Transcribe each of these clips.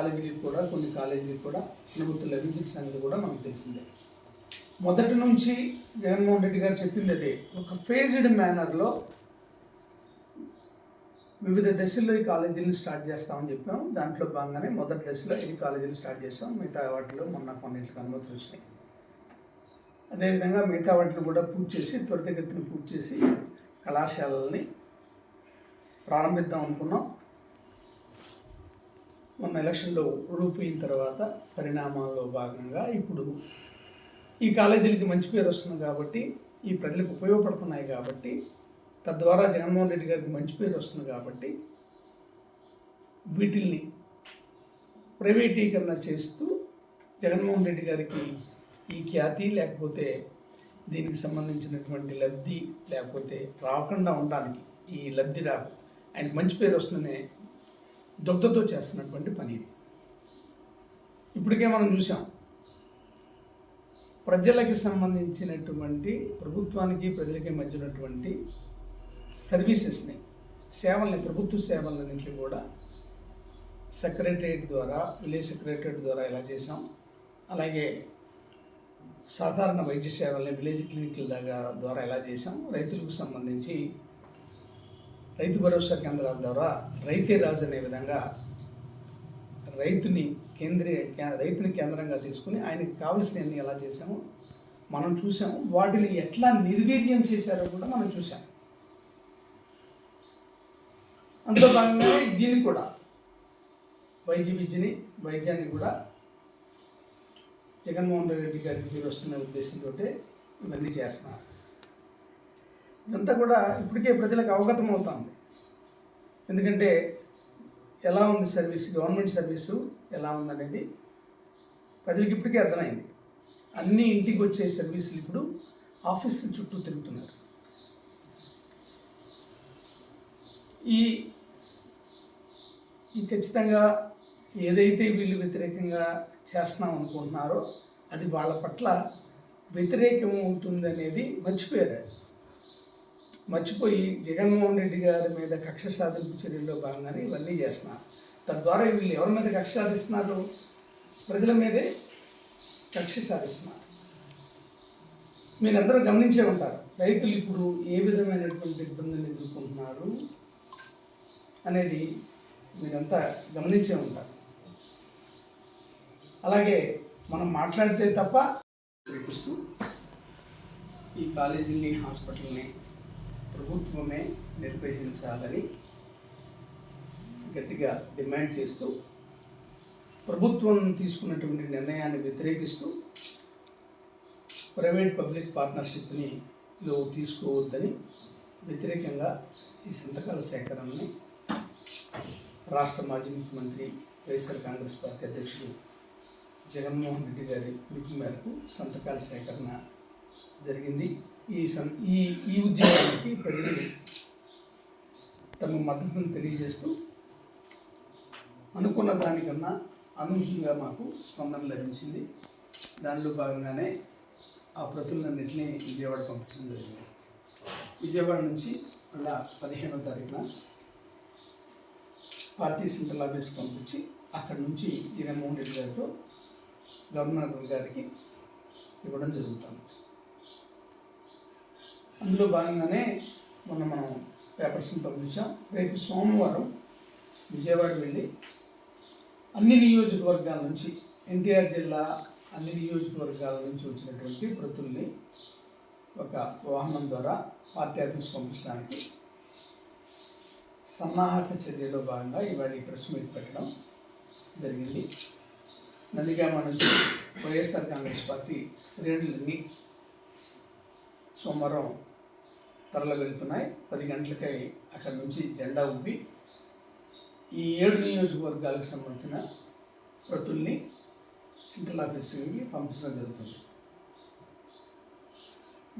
కాలేజీకి కూడా కొన్ని కాలేజీలకు కూడా అనుమతులు లభించిన సంగతి కూడా మనకు తెలిసిందే. మొదటి నుంచి జగన్మోహన్ రెడ్డి గారు చెప్పింది అదే. ఒక ఫేజ్డ్ మేనర్లో వివిధ దశల్లో ఈ కాలేజీలను స్టార్ట్ చేస్తామని చెప్పాం దాంట్లో భాగంగానే మొదటి దశలో ఈ కాలేజీలు స్టార్ట్ చేసాం మిగతా వాటిలో మొన్న కొన్నింటికి అనుమతులు వచ్చినాయి. అదేవిధంగా మిగతా వాటిని కూడా పూర్తి చేసి త్వరితగతిని పూర్తి చేసి కళాశాలల్ని ప్రారంభిద్దాం అనుకున్నాం. మొన్న ఎలక్షన్లో ఓడిపోయిన తర్వాత పరిణామాల్లో భాగంగా ఇప్పుడు ఈ కాలేజీలకి మంచి పేరు వస్తుంది కాబట్టి ఈ ప్రజలకు ఉపయోగపడుతున్నాయి కాబట్టి తద్వారా జగన్మోహన్ రెడ్డి గారికి మంచి పేరు వస్తుంది కాబట్టి వీటిల్ని ప్రైవేటీకరణ చేస్తూ జగన్మోహన్ రెడ్డి గారికి ఈ ఖ్యాతి లేకపోతే దీనికి సంబంధించినటువంటి లబ్ధి లేకపోతే రాకుండా ఉండడానికి ఈ లబ్ధి రా ఆయనకు మంచి పేరు వస్తుందనే దుగ్ధతో చేస్తున్నటువంటి పని ఇది. ఇప్పటికే మనం చూసాం ప్రజలకి సంబంధించినటువంటి ప్రభుత్వానికి ప్రజలకి మధ్య ఉన్నటువంటి సర్వీసెస్ని సేవల్ని ప్రభుత్వ సేవలన్నింటినీ కూడా సెక్రటరియట్ ద్వారా విలేజ్ సెక్రటరియట్ ద్వారా ఇలా చేసాం అలాగే సాధారణ వైద్య సేవల్ని విలేజ్ క్లినిక్ల దగ్గర ద్వారా ఎలా చేసాం రైతులకు సంబంధించి రైతు భరోసా కేంద్రాల ద్వారా రైతే రాజు అనే విధంగా రైతుని కేంద్రీయ రైతుని కేంద్రంగా తీసుకుని ఆయనకి కావలసినవన్నీ ఎలా చేశామో మనం చూసాము వాటిని ఎట్లా నిర్వీర్యం చేశారో కూడా మనం చూసాం అందులో భాగంగానే దీన్ని కూడా వైద్య విద్యని వైద్యాన్ని కూడా జగన్మోహన్ రెడ్డి గారికి మీరు వస్తున్న ఉద్దేశంతో ఇవన్నీ చేస్తున్నారు. ఇదంతా కూడా ఇప్పటికే ప్రజలకు అవగతం అవుతుంది. ఎందుకంటే ఎలా ఉంది సర్వీస్ గవర్నమెంట్ సర్వీసు ఎలా ఉందనేది ప్రజలకు ఇప్పటికే అర్థమైంది. అన్ని ఇంటికి వచ్చే సర్వీసులు ఇప్పుడు ఆఫీసుల చుట్టూ తిరుగుతున్నారు. ఈ ఈ ఖచ్చితంగా ఏదైతే వీళ్ళు వ్యతిరేకంగా చేస్తున్నాం అనుకుంటున్నారో అది వాళ్ళ పట్ల వ్యతిరేకం అవుతుంది అనేది మర్చిపోయారు మర్చిపోయి జగన్మోహన్ రెడ్డి గారి మీద కక్ష సాధింపు చర్యల్లో భాగంగానే ఇవన్నీ చేస్తున్నారు. తద్వారా వీళ్ళు ఎవరి మీద కక్ష సాధిస్తున్నారు? ప్రజల మీదే కక్ష సాధిస్తున్నారు. మీరందరూ గమనించే ఉంటారు రైతులు ఇప్పుడు ఏ విధమైనటువంటి ఇబ్బందులు ఎదుర్కొంటున్నారు అనేది మీరంతా గమనించే ఉంటారు. అలాగే మనం మాట్లాడితే తప్ప చూపిస్తూ ఈ కాలేజీని హాస్పిటల్ని ప్రభుత్వమే నిర్వహించాలని గట్టిగా డిమాండ్ చేస్తూ ప్రభుత్వం తీసుకున్నటువంటి నిర్ణయాన్ని వ్యతిరేకిస్తూ ప్రైవేట్ పబ్లిక్ పార్ట్నర్షిప్ని లో తీసుకోవద్దని వ్యతిరేకంగా ఈ సంతకాల సేకరణని రాష్ట్ర మాజీ ముఖ్యమంత్రి వైఎస్ఆర్ కాంగ్రెస్ పార్టీ అధ్యక్షుడు జగన్మోహన్ రెడ్డి గారి పిలుపు మేరకు సంతకాల సేకరణ జరిగింది. ఈ సం ఈ ఈ ఉద్యమానికి ప్రజలు తమ మద్దతును తెలియజేస్తూ అనుకున్న దానికన్నా అనూహ్యంగా మాకు స్పందన లభించింది. దానిలో భాగంగానే ఆ ప్రతులన్నింటినీ విజయవాడ పంపించడం జరిగింది. విజయవాడ నుంచి మళ్ళా పదిహేనో తారీఖున పార్టీ సెంట్రల్ ఆఫీస్కి పంపించి అక్కడి నుంచి జగన్మోహన్ రెడ్డి గారితో గవర్నర్ గారికి ఇవ్వడం జరుగుతుంది. అందులో భాగంగానే మొన్న మనం పేపర్స్ని పంపించాం. రేపు సోమవారం విజయవాడ వెళ్ళి అన్ని నియోజకవర్గాల నుంచి ఎన్టీఆర్ జిల్లా అన్ని నియోజకవర్గాల నుంచి వచ్చినటువంటి ప్రతుల్ని ఒక వాహనం ద్వారా పార్టీ ఆఫీస్ పంపించడానికి సన్నాహక చర్యలో భాగంగా ఇవాళ ఈ ప్రెస్ మీట్ పెట్టడం జరిగింది. నందిగామ నుంచి వైఎస్ఆర్ కాంగ్రెస్ పార్టీ శ్రేణులన్నీ సోమవారం తరలి వెళ్తున్నాయి. పది గంటలకై అక్కడి నుంచి జెండా ఊపి ఈ ఏడు నియోజకవర్గాలకు సంబంధించిన ప్రతుల్ని సెంట్రల్ ఆఫీస్కి పంపించడం జరుగుతుంది.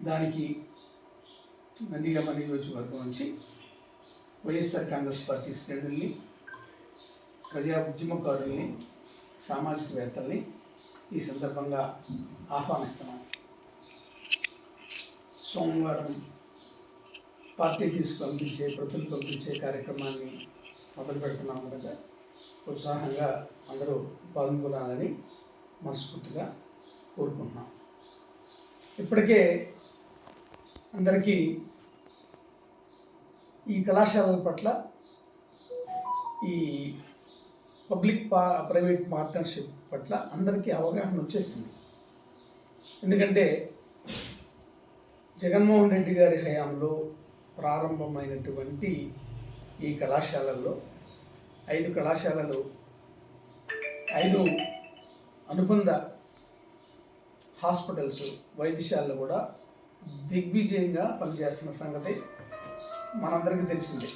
దానికి నందిగామ నియోజకవర్గం నుంచి వైఎస్ఆర్ కాంగ్రెస్ పార్టీ శ్రేణుల్ని ప్రజా ఉద్యమకారుల్ని సామాజికవేత్తల్ని ఈ సందర్భంగా ఆహ్వానిస్తున్నాను సోమవారం పార్టీ ఆఫీస్కి పంపించే ప్రతులు పంపించే కార్యక్రమాన్ని మొదలు పెడుతున్నాము కనుక ఉత్సాహంగా అందరూ పాల్గొనాలని మనస్ఫూర్తిగా కోరుకుంటున్నాం. ఇప్పటికే అందరికీ ఈ కళాశాలల పట్ల ఈ పబ్లిక్ పా ప్రైవేట్ పార్ట్నర్షిప్ పట్ల అందరికీ అవగాహన వచ్చేసింది. ఎందుకంటే జగన్మోహన్ రెడ్డి గారి హయాంలో ప్రారంభమైనటువంటి ఈ కళాశాలల్లో ఐదు కళాశాలలు ఐదు అనుబంధ హాస్పిటల్స్ వైద్యశాలలు కూడా దిగ్విజయంగా పనిచేస్తున్న సంగతి మనందరికీ తెలిసిందే.